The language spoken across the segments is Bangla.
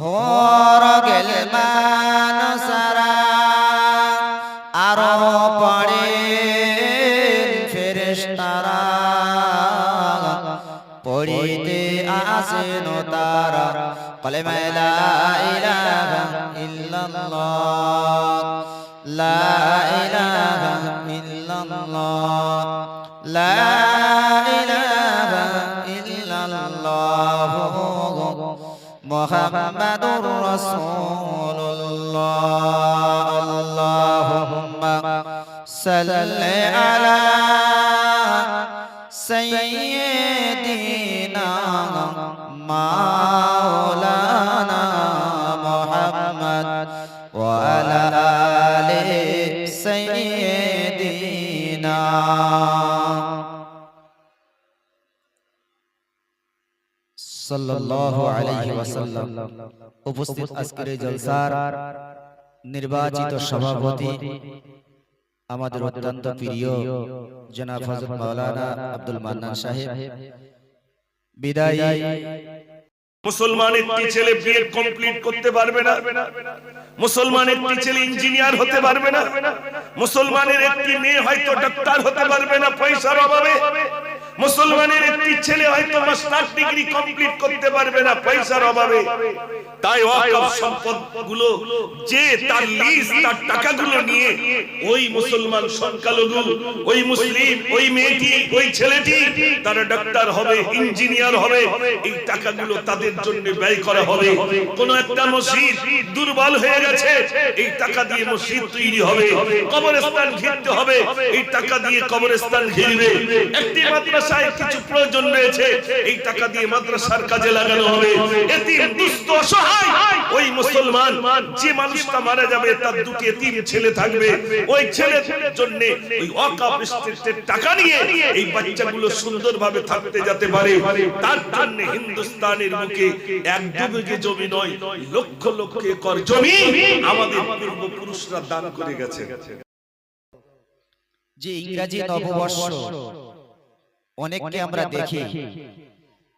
হোর গেল মানসারা আরও পড়ে ফেরেশতারা পড়িতে আসেন তারা। কলেমা লা ইলাহা ইল্লাল্লাহ। লা ইলাহা ইল্লাল্লাহ। লা ইলাহা ইল্লাল্লাহ। আলা সাইয়্যিদিনা মাওলানা মুহাম্মদ ওয়া আলা আলি সাল্লাল্লাহু আলাইহি ওয়াসাল্লাম উপস্থিত আজকের জলসার নির্বাচিত সভাপতি আমাদের অত্যন্ত প্রিয় জনাব হযরত মাওলানা আব্দুল মান্নান সাহেব। বিদায় মুসলমান একটি ছেলে বিএ কমপ্লিট করতে পারবে না। মুসলমান একটি ছেলে ইঞ্জিনিয়ার হতে পারবে না। মুসলমানের একটি মেয়ে হয়তো ডাক্তার হতে পারবে না পয়সার অভাবে। মুসলমানের একটি ছেলে হয়তো মাস্টার ডিগ্রি কমপ্লিট করতে পারবে না পয়সার অভাবে। তাই ওয়াকফ সম্পদগুলো যে তার লিজ, তার টাকাগুলো নিয়ে ওই মুসলমান সংখ্যালঘু, ওই মুসলিম, ওই মেয়েটি, ওই ছেলেটি, তারা ডাক্তার হবে, ইঞ্জিনিয়ার হবে, এই টাকাগুলো তাদের জন্য ব্যয় করা হবে। কোন একটা মসজিদ দুর্বল হয়ে গেছে, এই টাকা দিয়ে মসজিদ তৈরি হবে, কবরস্থান ঘিরতে হবে, এই টাকা দিয়ে কবরস্থান ঘিরবে। একটি মাদ্রাসায় কিছু প্রয়োজন রয়েছে। এই টাকা দিয়ে মাদ্রাসার কাজে লাগানো হবে। এতিম, দুস্থ, অসহায়, ওই মুসলমান, যে মানুষটা মারা যাবে, তার দুটি এতিম ছেলে থাকবে। ওই ছেলের জন্য ওই স্টেটের টাকা নিয়ে এই বাচ্চাগুলো সুন্দরভাবে থাকতে যেতে পারে। তার জন্য হিন্দুস্তানের মুখে এক দু বিঘে জমি নয়, লক্ষ লক্ষ একর জমি আমাদের পূর্বপুরুষরা দান করে গেছে যে ইংরাজি নববর্ষ অনেককে আমরা দেখি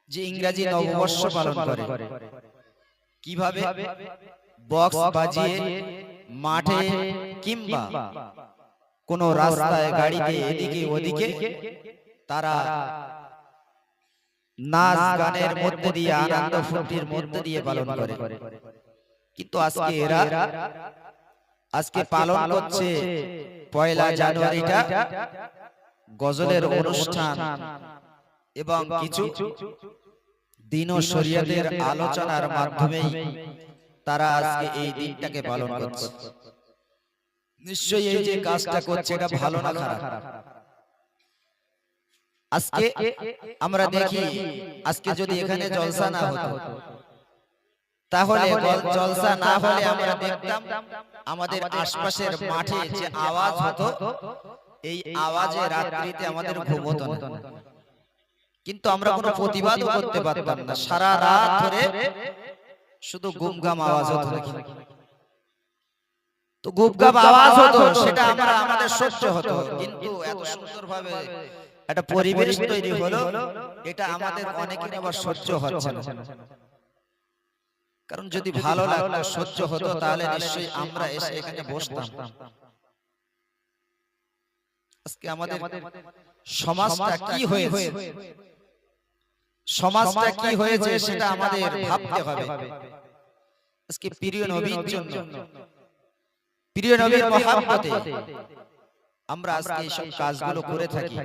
যে ইংরাজি নববর্ষ পালন করে। কীভাবে? বক্স বাজিয়ে মাঠে কিংবা কোন রাস্তায় গাড়িতে এদিকে ওদিকে তারা নাচ গানের মধ্যে দিয়ে আনন্দ ফুর্তির মধ্যে দিয়ে পালন করে। কিন্তু আজকে এরা আজকে পালন করছে পয়লা জানুয়ারিটা। গজলের অনুষ্ঠান এবং কিছু দিন ও শরীয়তের আলোচনার মাধ্যমেই তারা আজকে এই দিনটাকে পালন করছে। নিশ্চয়ই এই যে কাজটা করছে এটা ভালো না খারাপ। আজকে আমরা দেখি আজকে যদি এখানে জলসা না হতো। তাহলে জলসা না হলে আমরা দেখতাম আমাদের আশপাশের মাঠে যে আওয়াজ হতো এই আওয়াজে রাত্রিতে আমাদের ঘুম হতো না। কিন্তু আমরা কোনো প্রতিবাদও করতে পারতাম না। সারা রাত ধরে শুধু গুমগাম আওয়াজ হতো তো গুমগাম আওয়াজ হতো সেটা আমরা আমাদের সহ্য হতো। কিন্তু এত সুন্দরভাবে একটা পরিবেশ তৈরি হলো এটা আমাদের অনেকের আবার সহ্য হচ্ছে না। কারণ যদি ভালো লাগতো সহ্য হতো তাহলে নিশ্চয়ই আমরা এসে এখানে বসতাম। আজকে আমাদের সমাজটা কি হয়েছে? সমাজটা কি হয়েছে সেটা আমাদের ভাবতে হবে। আজকে প্রিয় নবীর জন্য প্রিয় নবীর মহাব্বতে আমরা আজকে এইসব কাজগুলো করে থাকি।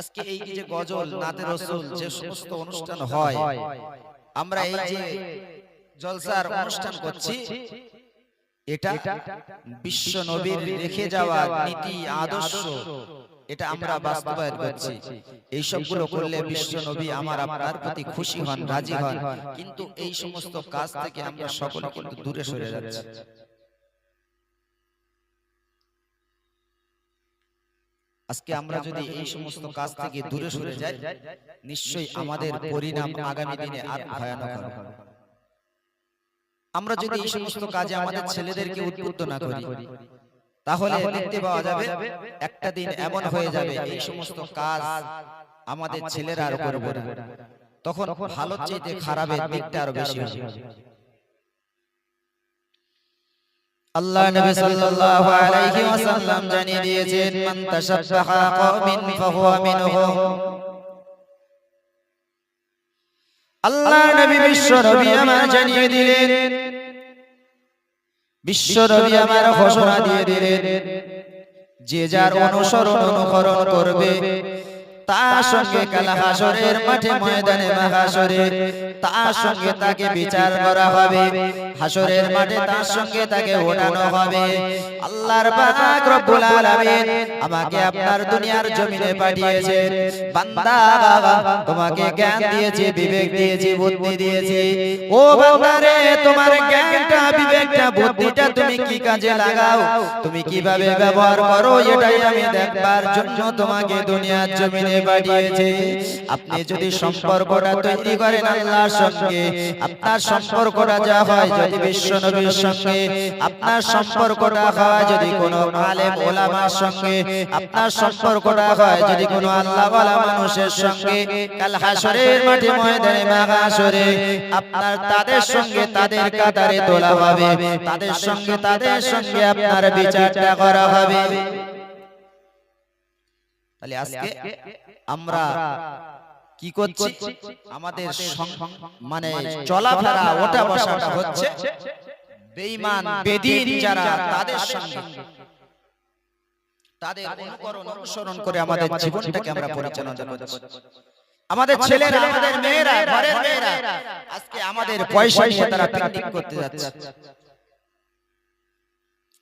আজকে এই যে গজল নাতে রসুল যে সমস্ত অনুষ্ঠান হয় আমরা এই যে জলসার অনুষ্ঠান করছি। এটা বিশ্ব নবীর রেখে যাওয়া নীতি আদর্শ। এটা আমরা বাস্তবায়ন করছি। এই সবগুলো করলে বিশ্ব নবী আমার আপনার প্রতি খুশি হন রাজি হন। কিন্তু এই সমস্ত কাজ থেকে আমরা সকলে কিন্তু দূরে সরে যাচ্ছি। আজকে আমরা যদি এই সমস্ত কাজ থেকে দূরে সরে যাই নিশ্চয়ই আমাদের পরিণাম আগামী দিনে আর ভয়ানক হবে। আমরা যদি এই সমস্ত কাজে আমাদের ছেলেদেরকে উদ্বুদ্ধ না করি তাহলে দেখতে পাওয়া যাবে একটা দিন এমন হয়ে যাবে এই সমস্ত কাজ আমাদের ছেলেরা আর করবে না। তখন ভালো চাইতে খারাপের দিকটা আরও বেশি হবে। আল্লাহ নবী সাল্লাল্লাহু আলাইহি ওয়াসাল্লাম জানিয়ে দিয়েছেন মান তাশাব্বাহা কওমিন ফাহুয়া মিনহুম। আল্লাহ নবী বিশ্ব নবী আমার জানিয়ে দিলেন। বিশ্ব নবী আমার ঘোষণা দিয়ে দিলেন। যে যার অনুসরণ অনুকরণ করবে তার সঙ্গে কাল হাসরের মাঠে ময়দানে মাহাসরে তার সঙ্গে তাকে বিচার করা হবে। হাসরের মাঠে তার সঙ্গে তাকে ওঠানো হবে। আল্লাহর পাক রব্বুল আলামিন আমাকে আপনার দুনিয়ার জমিনে পাঠিয়েছেন। বান্দা তোমাকে জ্ঞান দিয়েছে বিবেক দিয়েছে বুদ্ধি দিয়েছে। ও বান্দারে তোমার জ্ঞানটা বিবেকটা বুদ্ধিটা তুমি কি কাজে লাগাও? তুমি কীভাবে ব্যবহার করো? এটাই আমি দেখবার জন্য তোমাকে দুনিয়ার জমিনে পাঠিয়েছে আপনি যদি সম্পর্কটা তৈরি করেন আল্লাহর সঙ্গে আপনার সম্পর্কটা যা হয় যদি বিশ্ব নবীর সঙ্গে আপনার সম্পর্কটা হয় যদি কোনো আলেম ওলামার সঙ্গে আপনার সম্পর্কটা হয় যদি কোনো আল্লাহওয়ালা মানুষের সঙ্গে কাল হাসরের মাঠে ময়দানে মাহাসরে আপনার তাদের সঙ্গে তাদের কাতারে তোলা হবে তাদের সঙ্গে তাদের সঙ্গে আপনার বিচারটা করা হবে। তাহলে আজকে আমরা কি করছি? আমাদের সং- মানে চলাফেরা ওটা বসাটা হচ্ছে। বেঈমান বেদিন যারা তাদের সঙ্গে। তাদের অনুকরণ অনুসরণ করে আমাদের জীবনটাকে আমরা পরিচালনা করছি। আমাদের ছেলেরা আমাদের মেয়েরা ঘরের মেয়েরা আজকে আমাদের পয়সা নিয়ে তারা পিকনিক করতে যাচ্ছে।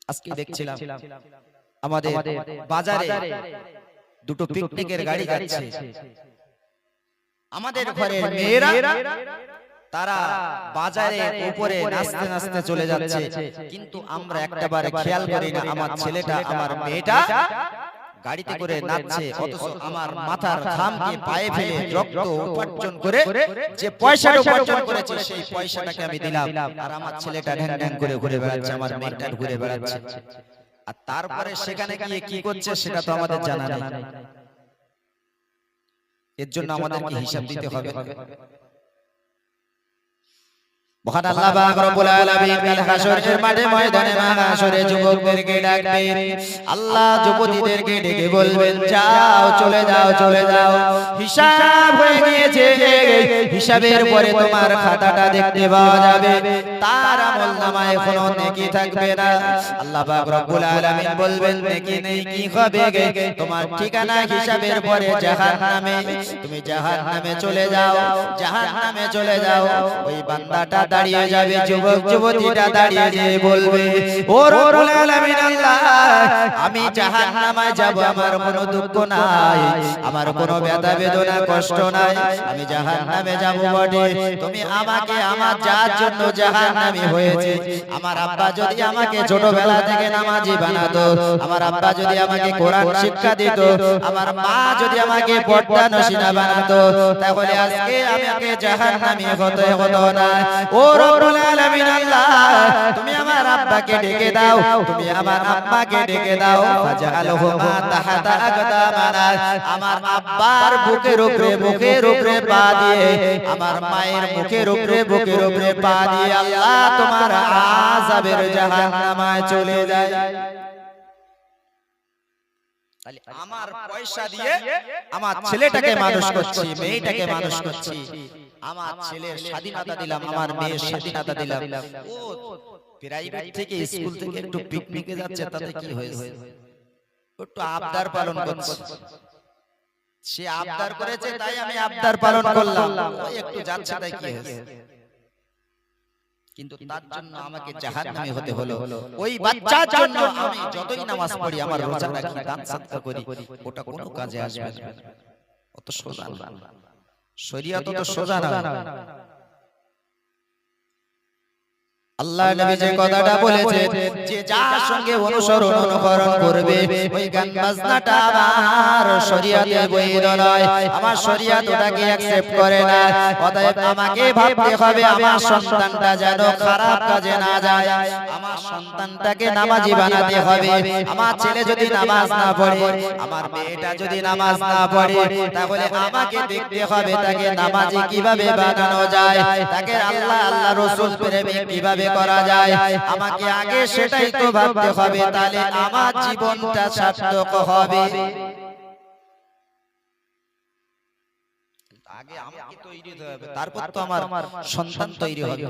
আজকে দেখছিলাম আমাদের বাজারে দুটো পিকনিকের গাড়ি যাচ্ছে। আমাদের ঘরের মেয়েরা তারা বাজারে উপরে নাচতে নাচতে চলে যাচ্ছে। কিন্তু আমরা একটাবার খেয়াল করি না আমার ছেলেটা আমার মেয়েটা গাড়িতে করে নাচছে অথচ আমার মাথার ঘামকে পায়ে ফেলে রক্ত উপার্জন করে যে পয়সাটা উপার্জন করেছে সেই পয়সাটাকে আমি দিলাম। আর আমার ছেলেটা ঢ্যাং ঢ্যাং করে ঘুরে বেড়াচ্ছে আমার মেয়েটা ঘুরে বেড়াচ্ছে। আর তারপরে সেখানে গিয়ে কি করছে সেটা তো আমাদের জানা নেই। এর জন্য আমাদের হিসাব দিতে হবে। হিসাবের পরে তোমার খাতাটা দেখতে পাওয়া যাবে। তার আমল নামায় কোনো নেকি থাকবে না। আল্লাহ পাক রব্বুল আলামিন বলবেন, নেকি নেই, কি হবে তোমার ঠিকানা হিসাবের পরে জাহান্নামে। তুমি জাহান্নামে চলে যাও, জাহান্নামে চলে যাও। ওই বান্দাটা দাঁড়িয়ে যাবে যুবক যুবতীটা দাঁড়িয়ে যেয়ে বলবে ও রব্বুল আলামিন আল্লাহ আমি জাহান্নামে যাব আমার কোনো দুঃখ নাই আমার কোনো ব্যথা বেদনা কষ্ট নাই আমি জাহান্নামে যাব বটে তুমি আমাকে আমার যার জন্য জাহান্নামী হয়েছে আমার আব্বা যদি আমাকে ছোটবেলা থেকে নামাজি বানাতো আমার আব্বা যদি আমাকে কোরআন শিক্ষা দিত আমার মা যদি আমাকে পর্দা নসিনা বানাতো তাহলে আজকে আমাকে জাহান্নামী হতে হতো না ও আমার দাও, তুমি আমার দাও। আমার বুকের উপরে বুকের উপরে পা দিয়ে, আমার মায়ের মুখের উপরে, বুকের উপরে পা দিয়ে আল্লাহ তোমার চলে যায়। আমার পয়সা দিয়ে আমার ছেলেটাকে মানুষ করছি, মেয়েটাকে মানুষ করছি। আমার ছেলের স্বাধীনতা দিলাম আমার মেয়ের স্বাধীনতা দিলাম। ও প্রাইভেট থেকে স্কুল থেকে একটু পিকনিকে যাচ্ছে তাতে কি হয়েছে? একটু আবদার পালন করছে। সে আবদার করেছে তাই আমি আবদার পালন করলাম। একটু যাচ্ছে তাই কি হয়েছে? কিন্তু তার জন্য আমাকে জাহান্নামী হতে হলো। ওই বাচ্চার জন্য আমি যতই নামাজ পড়ি আমার রোজা রাখি দান সাদকা করি ওটা কোনো কাজে আসবে না। অত সোজা না শরিয়ত তো সোজা না আল্লাহ নবী যে কথাটা বলেছে যে যার সঙ্গে অনুসরণ অনুকরণ করবে ওই গান বাজনাটা আমার শরীয়তে বৈধ নয়। আমার শরীয়ত ওটাকে অ্যাকসেপ্ট করে না। অতএব আমাকে ভাবতে হবে আমার সন্তানটা যেন খারাপ কাজে না যায়। আমার সন্তানটাকে নামাজি বানাতে হবে। আমার ছেলে যদি নামাজ না পড়ে আমার মেয়েটা যদি নামাজ না পড়ে তাহলে আমাকে দেখতে হবে তাকে নামাজি কীভাবে বানানো যায়। তাকে আল্লাহ আল্লাহ রসুল প্রেমে কীভাবে করা যায়। আমাকে আগে সেটাই তো ভাবতে হবে তাহলে আমার জীবনটা সার্থক হবে। আগে আমাকে তৈরি হতে হবে। তারপর তো আমার সন্তান তৈরি হবে।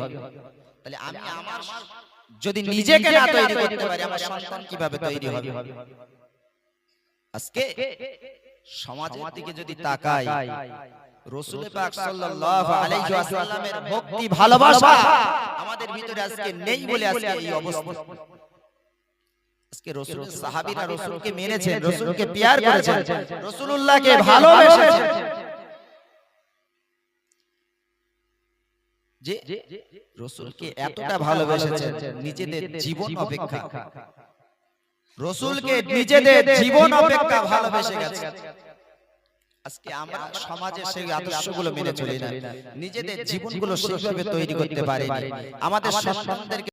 তাহলে আমি আমার যদি নিজেকে না তৈরি করতে পারি আমার সন্তান কীভাবে তৈরি হবে? আজকে সমাজের দিকে যদি তাকাই রসুল পাক সাল্লাল্লাহু আলাইহি ওয়াসাল্লামের ভক্তি ভালোবাসা আমাদের ভিতরে আজকে নেই বলে আজকে এই অবস্থা। আজকে রসুলের সাহাবীরা রসুলকে মেনেছেন রসুলকে পিয়ার করেছেন রসুলুল্লাহকে ভালোবেসেছেন। যে রসুলকে এতটা ভালোবেসেছেন নিজেদের জীবন অপেক্ষা। রসুলকে নিজেদের জীবন অপেক্ষা ভালোবেসে গেছে। আজকে আমরা সমাজে সেই আদর্শগুলো মেনে চলি না। নিজেদের জীবনগুলো সেইভাবে তৈরি করতে পারি আমাদের সন্তানদেরকে